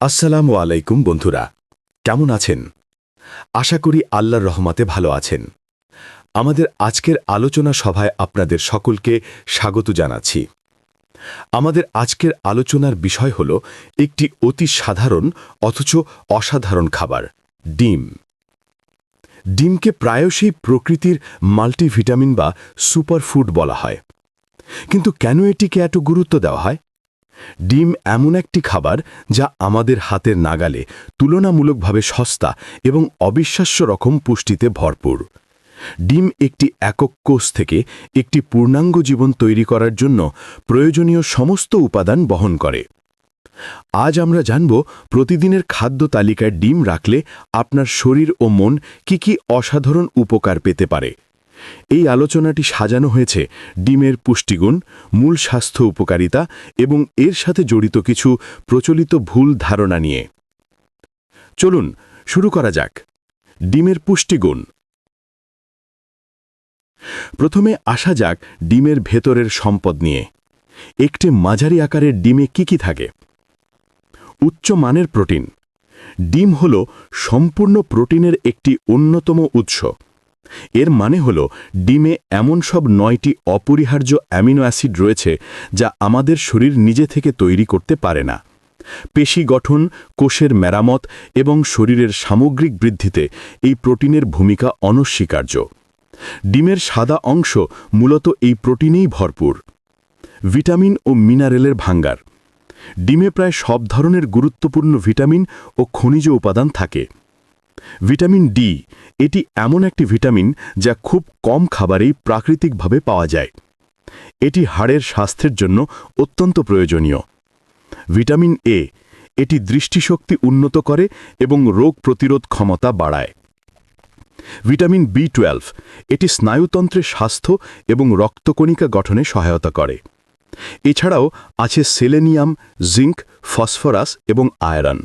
আসসালামু আলাইকুম বন্ধুরা। কেমন আছেন? আশা করি আল্লাহর রহমাতে ভালো আছেন। আমাদের আজকের আলোচনা সভায় আপনাদের সকলকে স্বাগত জানাচ্ছি। আমাদের আজকের আলোচনার বিষয় হল একটি অতি সাধারণ অথচ অসাধারণ খাবার, ডিম। ডিমকে প্রায়শই প্রকৃতির মাল্টিভিটামিন বা সুপারফুড বলা হয়। কিন্তু কেন এটিকে এত গুরুত্ব দেওয়া হয়? ডিম এমন একটি খাবার যা আমাদের হাতের নাগালে তুলনামূলকভাবে সস্তা এবং অবিশ্বাস্য রকম পুষ্টিতে ভরপুর। ডিম একটি একক কোষ থেকে একটি পূর্ণাঙ্গ জীবন তৈরি করার জন্য প্রয়োজনীয় সমস্ত উপাদান বহন করে। আজ আমরা জানব প্রতিদিনের খাদ্য তালিকায় ডিম রাখলে আপনার শরীর ও মন কি কি অসাধারণ উপকার পেতে পারে। এই আলোচনাটি সাজানো হয়েছে ডিমের পুষ্টিগুণ, মূল স্বাস্থ্য উপকারিতা এবং এর সাথে জড়িত কিছু প্রচলিত ভুল ধারণা নিয়ে। চলুন, শুরু করা যাক। ডিমের পুষ্টিগুণ। প্রথমে আসা যাক ডিমের ভেতরের সম্পদ নিয়ে। একটি মাঝারি আকারের ডিমে কি কি থাকে? উচ্চ মানের প্রোটিন। ডিম হল সম্পূর্ণ প্রোটিনের একটি অন্যতম উৎস। এর মানে হল, ডিমে এমন সব নয়টি অপরিহার্য অ্যামিনো অ্যাসিড রয়েছে যা আমাদের শরীর নিজে থেকে তৈরি করতে পারে না। পেশি গঠন, কোষের মেরামত এবং শরীরের সামগ্রিক বৃদ্ধিতে এই প্রোটিনের ভূমিকা অনস্বীকার্য। ডিমের সাদা অংশ মূলত এই প্রোটিনেই ভরপুর। ভিটামিন ও মিনারেলের ভাঙ্গার। ডিমে প্রায় সব ধরনের গুরুত্বপূর্ণ ভিটামিন ও খনিজ উপাদান থাকে। ভিটামিন ডি, এটি এমন একটি ভিটামিন যা খুব কম খাবারেই প্রাকৃতিকভাবে পাওয়া যায়। এটি হাড়ের স্বাস্থ্যের জন্য অত্যন্ত প্রয়োজনীয়। ভিটামিন এ, এটি দৃষ্টিশক্তি উন্নত করে এবং রোগ প্রতিরোধ ক্ষমতা বাড়ায়। ভিটামিন বি টুয়েলভ, এটি স্নায়ুতন্ত্রের স্বাস্থ্য এবং রক্তকণিকা গঠনে সহায়তা করে। এছাড়াও আছে সেলেনিয়াম, জিঙ্ক, ফসফরাস এবং আয়রন।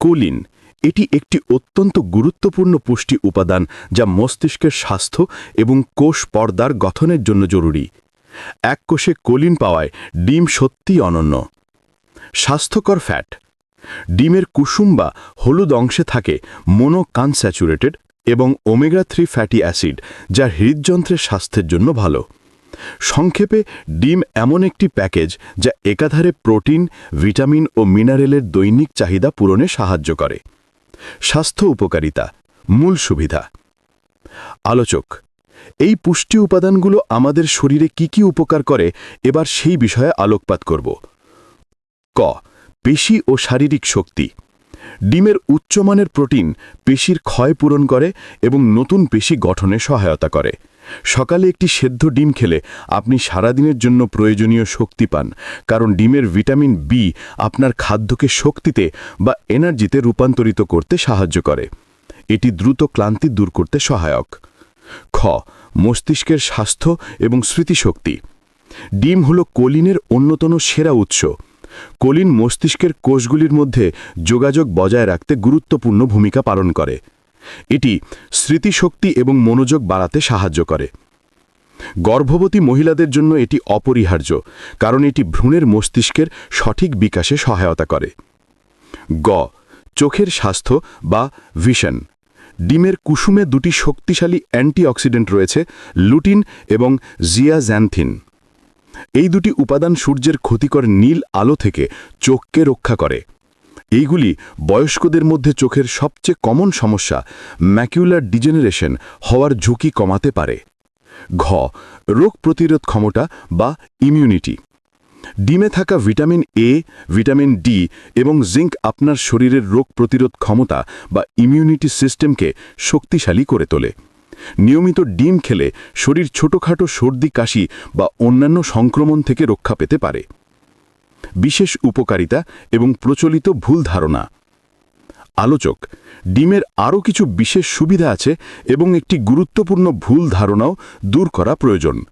কোলিন এটি একটি অত্যন্ত গুরুত্বপূর্ণ পুষ্টি উপাদান যা মস্তিষ্কের স্বাস্থ্য এবং কোষ পর্দার গঠনের জন্য জরুরি। এক কোষে কলিন পাওয়ায় ডিম সত্যিই অনন্য। স্বাস্থ্যকর ফ্যাট। ডিমের কুসুম বা হলুদ অংশে থাকে মোনোকানস্যাচুরেটেড এবং ওমেগা থ্রি ফ্যাটি অ্যাসিড, যা হৃদযন্ত্রের স্বাস্থ্যের জন্য ভালো। সংক্ষেপে, ডিম এমন একটি প্যাকেজ যা একাধারে প্রোটিন, ভিটামিন ও মিনারেলের দৈনিক চাহিদা পূরণে সাহায্য করে। স্বাস্থ্য উপকারিতা, মূল সুবিধা। আলোচক, এই পুষ্টি উপাদানগুলো আমাদের শরীরে কি কি উপকার করে, এবার সেই বিষয়ে আলোকপাত করব। ক, পেশি ও শারীরিক শক্তি। ডিমের উচ্চমানের প্রোটিন পেশির ক্ষয় পূরণ করে এবং নতুন পেশি গঠনে সহায়তা করে। সকালে একটি সেদ্ধ ডিম খেলে আপনি সারাদিনের জন্য প্রয়োজনীয় শক্তি পান, কারণ ডিমের ভিটামিন বি আপনার খাদ্যকে শক্তিতে বা এনার্জিতে রূপান্তরিত করতে সাহায্য করে। এটি দ্রুত ক্লান্তি দূর করতে সহায়ক। খ, মস্তিষ্কের স্বাস্থ্য এবং স্মৃতিশক্তি। ডিম হল কোলিনের অন্যতম সেরা উৎস। কোলিন মস্তিষ্কের কোষগুলির মধ্যে যোগাযোগ বজায় রাখতে গুরুত্বপূর্ণ ভূমিকা পালন করে। এটি স্মৃতিশক্তি এবং মনোযোগ বাড়াতে সাহায্য করে। গর্ভবতী মহিলাদের জন্য এটি অপরিহার্য, কারণ এটি ভ্রূণের মস্তিষ্কের সঠিক বিকাশে সহায়তা করে। গ, চোখের স্বাস্থ্য বা ভিশন। ডিমের কুসুমে দুটি শক্তিশালী অ্যান্টিঅক্সিডেন্ট রয়েছে, লুটিন এবং জিয়াজ্যান্থিন। এই দুটি উপাদান সূর্যের ক্ষতিকর নীল আলো থেকে চোখকে রক্ষা করে। এইগুলি বয়স্কদের মধ্যে চোখের সবচেয়ে কমন সমস্যা ম্যাকিউলার ডিজেনারেশন হওয়ার ঝুঁকি কমাতে পারে। ঘ, রোগ প্রতিরোধ ক্ষমতা বা ইমিউনিটি। ডিমে থাকা ভিটামিন এ ভিটামিন ডি এবং জিঙ্ক আপনার শরীরের রোগ প্রতিরোধ ক্ষমতা বা ইমিউনিটি সিস্টেমকে শক্তিশালী করে তোলে। নিয়মিত ডিম খেলে শরীর ছোটখাটো সর্দি, কাশি বা অন্যান্য সংক্রমণ থেকে রক্ষা পেতে পারে। বিশেষ উপকারিতা এবং প্রচলিত ভুল ধারণা। আলোচক, ডিমের আরও কিছু বিশেষ সুবিধা আছে এবং একটি গুরুত্বপূর্ণ ভুল ধারণাও দূর করা প্রয়োজন।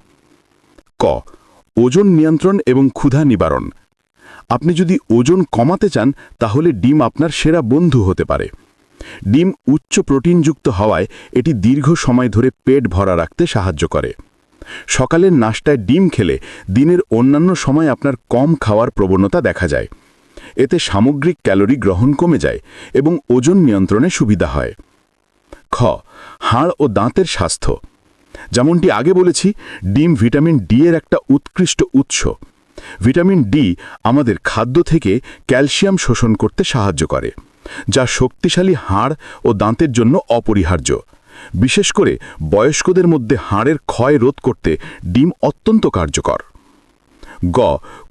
ক, ওজন নিয়ন্ত্রণ এবং ক্ষুধা নিবারণ। আপনি যদি ওজন কমাতে চান, তাহলে ডিম আপনার সেরা বন্ধু হতে পারে। ডিম উচ্চ প্রোটিনযুক্ত হওয়ায় এটি দীর্ঘ সময় ধরে পেট ভরা রাখতে সাহায্য করে। সকালের নাস্তায় ডিম খেলে দিনের অন্যান্য সময় আপনার কম খাওয়ার প্রবণতা দেখা যায়। এতে সামগ্রিক ক্যালোরি গ্রহণ কমে যায় এবং ওজন নিয়ন্ত্রণে সুবিধা হয়। খ, হাড় ও দাঁতের স্বাস্থ্য। যেমনটি আগে বলেছি, ডিম ভিটামিন ডি এর একটা উৎকৃষ্ট উৎস। ভিটামিন ডি আমাদের খাদ্য থেকে ক্যালসিয়াম শোষণ করতে সাহায্য করে, যা শক্তিশালী হাড় ও দাঁতের জন্য অপরিহার্য। বিশেষ করে বয়স্কদের মধ্যে হাড়ের ক্ষয় রোধ করতে ডিম অত্যন্ত কার্যকর। গ,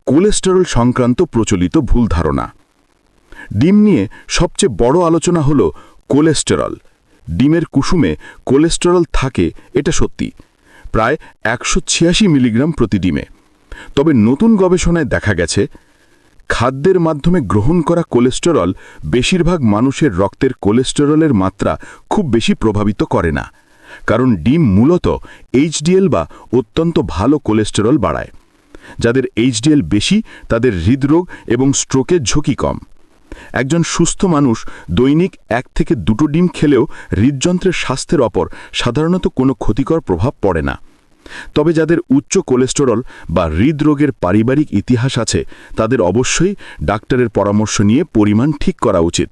কোলেস্টেরল সংক্রান্ত প্রচলিত ভুল ধারণা। ডিম নিয়ে সবচেয়ে বড় আলোচনা হল কোলেস্টেরল। ডিমের কুসুমে কোলেস্টেরল থাকে, এটা সত্যি, প্রায় একশো ছিয়াশি মিলিগ্রাম প্রতি ডিমে। তবে নতুন গবেষণায় দেখা গেছে খাদ্যের মাধ্যমে গ্রহণ করা কোলেস্টেরল বেশিরভাগ মানুষের রক্তের কোলেস্টেরলের মাত্রা খুব বেশি প্রভাবিত করে না, কারণ ডিম মূলত এইচডিএল বা অত্যন্ত ভালো কোলেস্টেরল বাড়ায়। যাদের এইচডিএল বেশি, তাদের হৃদরোগ এবং স্ট্রোকের ঝুঁকি কম। একজন সুস্থ মানুষ দৈনিক এক থেকে দুটো ডিম খেলেও হৃদযন্ত্রের স্বাস্থ্যের ওপর সাধারণত কোনো ক্ষতিকর প্রভাব পড়ে না। তবে যাদের উচ্চ কোলেস্টেরল বা হৃদরোগের পারিবারিক ইতিহাস আছে, তাদের অবশ্যই ডাক্তারের পরামর্শ নিয়ে পরিমাণ ঠিক করা উচিত।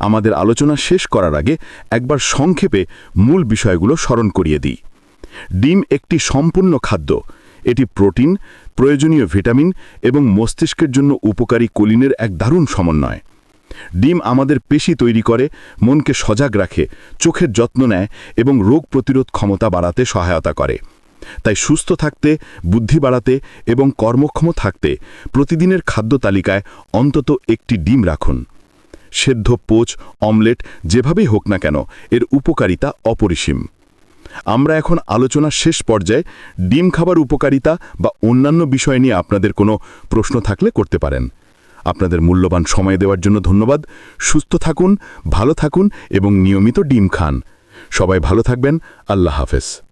আমাদের আলোচনা শেষ করার আগে একবার সংক্ষেপে মূল বিষয়গুলো স্মরণ করিয়ে দিই। ডিম একটি সম্পূর্ণ খাদ্য। এটি প্রোটিন, প্রয়োজনীয় ভিটামিন এবং মস্তিষ্কের জন্য উপকারী কোলিনের এক দারুণ সমন্বয়। ডিম আমাদের পেশি তৈরি করে, মনকে সজাগ রাখে, চোখের যত্ন নেয় এবং রোগ প্রতিরোধ ক্ষমতা বাড়াতে সহায়তা করে। তাই সুস্থ থাকতে, বুদ্ধি বাড়াতে এবং কর্মক্ষম থাকতে প্রতিদিনের খাদ্য তালিকায় অন্তত একটি ডিম রাখুন। সেদ্ধ পোচ, অমলেট যেভাবেই হোক না কেন, এর উপকারিতা অপরিসীম। আমরা এখন আলোচনার শেষ পর্যায়ে ডিম খাবার উপকারিতা বা অন্যান্য বিষয় নিয়ে আপনাদের কোনো প্রশ্ন থাকলে করতে পারেন। আপনাদের মূল্যবান সময় দেওয়ার জন্য ধন্যবাদ। সুস্থ থাকুন, ভালো থাকুন এবং নিয়মিত ডিম খান। সবাই ভালো থাকবেন। আল্লাহ হাফেজ।